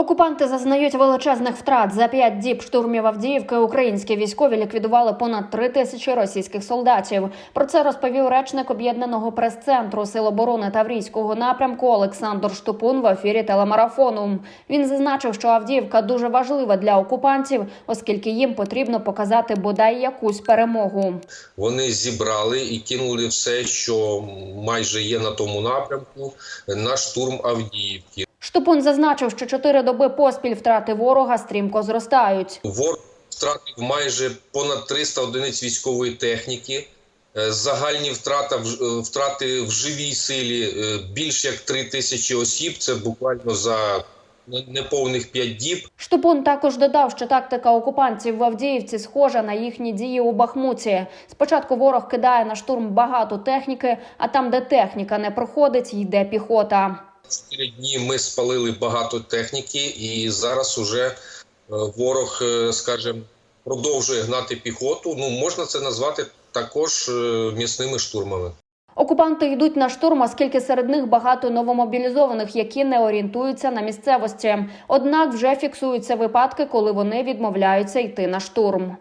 Окупанти зазнають величезних втрат. За п'ять діб штурмів Авдіївки українські військові ліквідували понад три тисячі російських солдатів. Про це розповів речник об'єднаного прес-центру Сил оборони Таврійського напрямку Олександр Штупун в ефірі телемарафону. Він зазначив, що Авдіївка дуже важлива для окупантів, оскільки їм потрібно показати бодай якусь перемогу. Вони зібрали і кинули все, що майже є на тому напрямку, на штурм Авдіївки. Штупун зазначив, що чотири доби поспіль втрати ворога стрімко зростають. Ворог втратив майже понад 300 одиниць військової техніки. Е, Загальні втрата е, втрати в живій силі е, більш як 3 тисячі осіб. Це буквально за неповних 5 діб. Штупун також додав, що тактика окупантів в Авдіївці схожа на їхні дії у Бахмуті. Спочатку ворог кидає на штурм багато техніки, а там, де техніка не проходить, йде піхота. Чотири дні ми спалили багато техніки, і зараз уже е, ворог, е, скажімо, продовжує гнати піхоту. Ну можна це назвати також е, м'ясними штурмами. Окупанти йдуть на штурм, оскільки серед них багато новомобілізованих, які не орієнтуються на місцевості. Однак вже фіксуються випадки, коли вони відмовляються йти на штурм.